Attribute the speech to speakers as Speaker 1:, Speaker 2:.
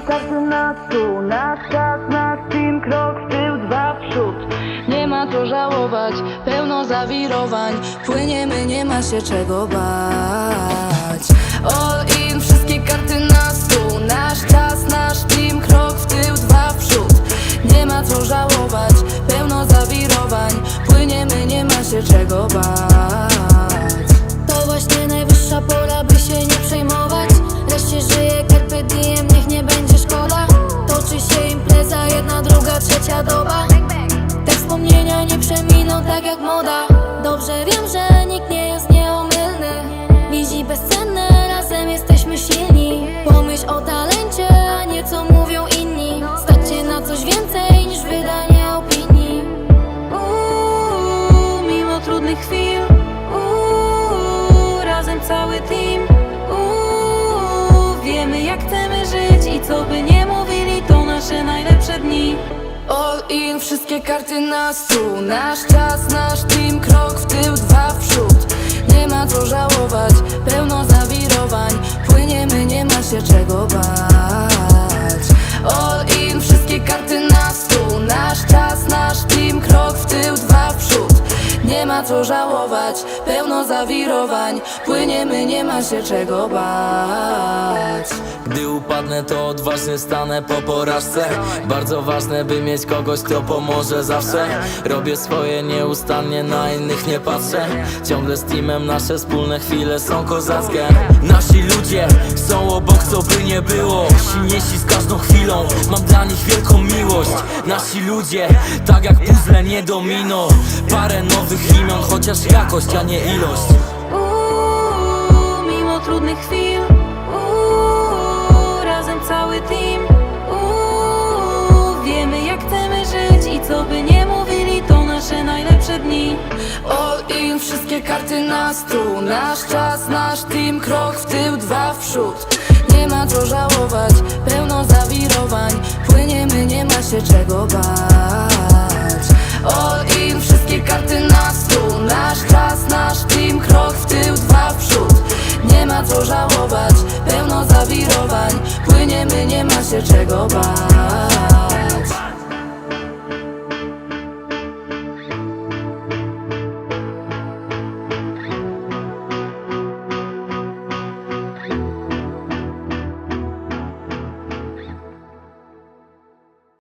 Speaker 1: każdy na stół Nasz czas, nasz team, krok w tył, dwa w przód. Nie ma co żałować, pełno zawirowań. Płyniemy, nie ma się czego bać. All in, wszystkie karty na stół Nasz czas, nasz team, krok w tył, dwa w przód. Nie ma co żałować, pełno zawirowań. Płyniemy, nie ma się czego bać.
Speaker 2: To właśnie najwyższa pora, trzecia doba Te wspomnienia nie przeminą tak jak moda. Dobrze wiem, że nikt nie jest nieomylny. Wizji bezcenne, razem jesteśmy silni. Pomyśl o talencie, a nie co mówią inni. Stać się na coś więcej niż wydanie opinii. Uuu, mimo trudnych chwil. Uuu, razem cały team. Uuu, wiemy jak chcemy żyć i co by nie mówili to nasze najlepsze dni
Speaker 1: All in, wszystkie karty na stół. Nasz czas, nasz team, krok w tył, dwa w przód. Nie ma co żałować, pełno zawirowań. Płyniemy, nie ma się czego bać. All in, wszystkie karty na stół. Nasz czas, nasz team, krok w tył, dwa w przód. Nie ma co żałować, pełno zawirowań. Płyniemy, nie ma się czego bać
Speaker 3: upadnę to odważnie stanę po porażce. Bardzo ważne by mieć kogoś kto pomoże zawsze. Robię swoje nieustannie, na innych nie patrzę. Ciągle z teamem nasze wspólne chwile są kozackie. Nasi ludzie są obok co by nie było. Silniejsi z każdą chwilą, mam dla nich wielką miłość. Nasi ludzie, tak jak puzzle nie domino. Parę nowych imion, chociaż jakość, a nie ilość.
Speaker 2: Uuu, mimo trudnych chwil co by nie mówili to nasze najlepsze dni.
Speaker 1: All in, wszystkie karty na stół. Nasz czas, nasz team, krok w tył, dwa w przód. Nie ma co żałować, pełno zawirowań. Płyniemy, nie ma się czego bać. All in, wszystkie karty na stół. Nasz czas, nasz team, krok w tył, dwa w przód. Nie ma co żałować, pełno zawirowań. Płyniemy, nie ma się czego bać